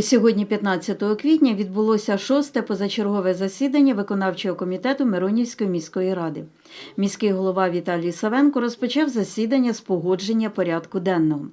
Сьогодні, 15 квітня, відбулося шосте позачергове засідання виконавчого комітету Миронівської міської ради. Міський голова Віталій Савенко розпочав засідання з погодження порядку денного.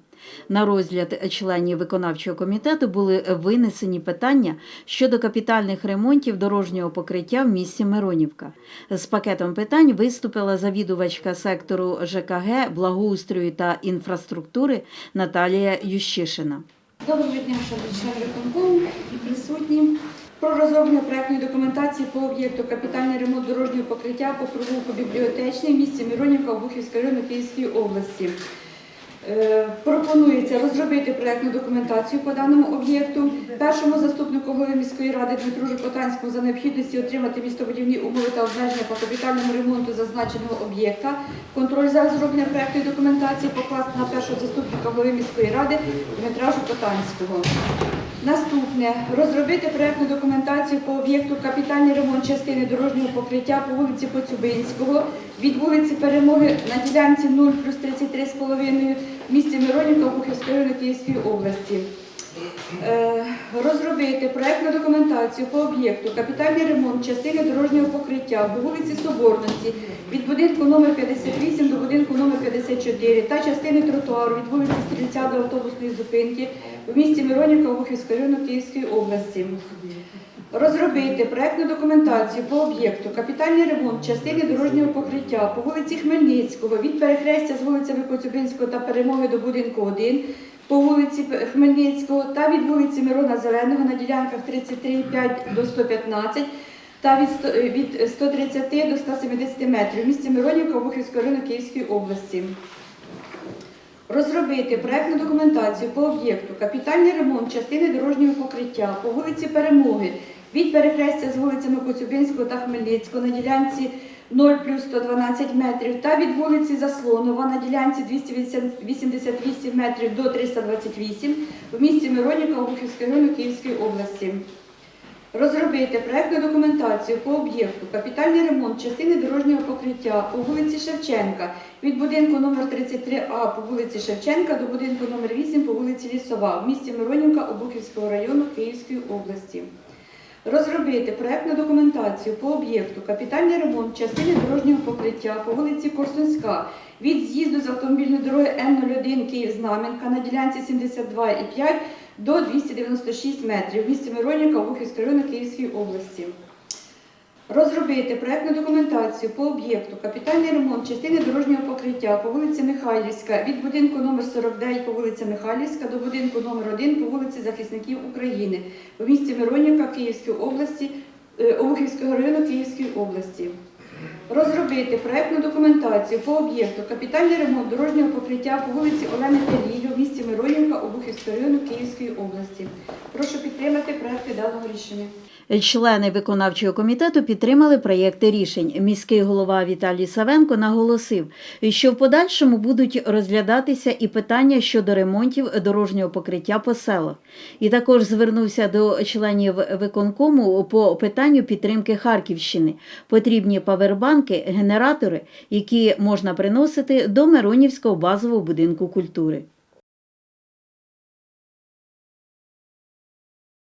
На розгляд членів виконавчого комітету були винесені питання щодо капітальних ремонтів дорожнього покриття в місті Миронівка. З пакетом питань виступила завідувачка сектору ЖКГ, благоустрою та інфраструктури Наталія Ющишина. Доброго дня, шановні виконкому і присутні. Про розроблення проектної документації по об'єкту капітальний ремонт дорожнього покриття по провулку бібліотечний в місті Миронівка Обухівського району Київської області. Е, Пропонується розробити проєктну документацію по даному об'єкту. Першому заступнику голови міської ради Дмитру Жукотанському за необхідності отримати містобудівні умови та обмеження по капітальному ремонту зазначеного об'єкта. Контроль за розроблення проєктної документації покласти на першого заступника голови міської ради Дмитра Жукотанського. Наступне розробити проєктну документацію по об'єкту капітальний ремонт частини дорожнього покриття по вулиці Коцюбинського від вулиці Перемоги на ділянці 0 плюс 33,5 в місті Миронівка Бухівської району Київської області. Розробити проектну документацію по об'єкту капітальний ремонт частини дорожнього покриття по вулиці Соборності від будинку номер 58 до будинку номер 54 та частини тротуару від вулиці Стрільця до автобусної зупинки в місті Миронівка Обухівського району Київської області. Розробити проектну документацію по об'єкту капітальний ремонт частини дорожнього покриття по вулиці Хмельницького від перехрестя з вулицями Коцюбинського та перемоги до будинку 1 по вулиці Хмельницького та від вулиці Мирона Зеленого на ділянках 33,5 до 115 та від 130 до 170 метрів в місті Миронівка Обухівського району Київської області. Розробити проектну документацію по об'єкту капітальний ремонт частини дорожнього покриття по вулиці Перемоги від перехрестя з вулицями Коцюбинського та Хмельницького на ділянці 0 плюс 112 метрів та від вулиці Заслонова на ділянці 288 метрів до 328 в місті Миронівка Обухівського району Київської області. Розробити проектну документацію по об'єкту капітальний ремонт частини дорожнього покриття по вулиці Шевченка від будинку номер 33А по вулиці Шевченка до будинку номер 8 по вулиці Лісова в місті Миронівка Обухівського району Київської області. Розробити проектну документацію по об'єкту капітальний ремонт частини дорожнього покриття по вулиці Корсунська від з'їзду з автомобільної дороги Н-01 Київ-Знам'янка на ділянці 72,5 до 296 метрів в місті Миронівка Обухівського району Київської області. Розробити проектну документацію по об'єкту капітальний ремонт частини дорожнього покриття по вулиці Михайлівська від будинку номер 49 по вулиці Михайлівська до будинку номер 1 по вулиці Захисників України в місті Миронівка Київської області, е, Обухівського району Київської області. Розробити проектну документацію по об'єкту капітальний ремонт дорожнього покриття по вулиці Олени Пелілю в місті Миронівка Обухівського району Київської області. Прошу підтримати проекти даного рішення. Члени виконавчого комітету підтримали проєкти рішень. Міський голова Віталій Савенко наголосив, що в подальшому будуть розглядатися і питання щодо ремонтів дорожнього покриття по селах. І також звернувся до членів виконкому по питанню підтримки Харківщини. Потрібні павербанки, генератори, які можна приносити до Миронівського базового будинку культури.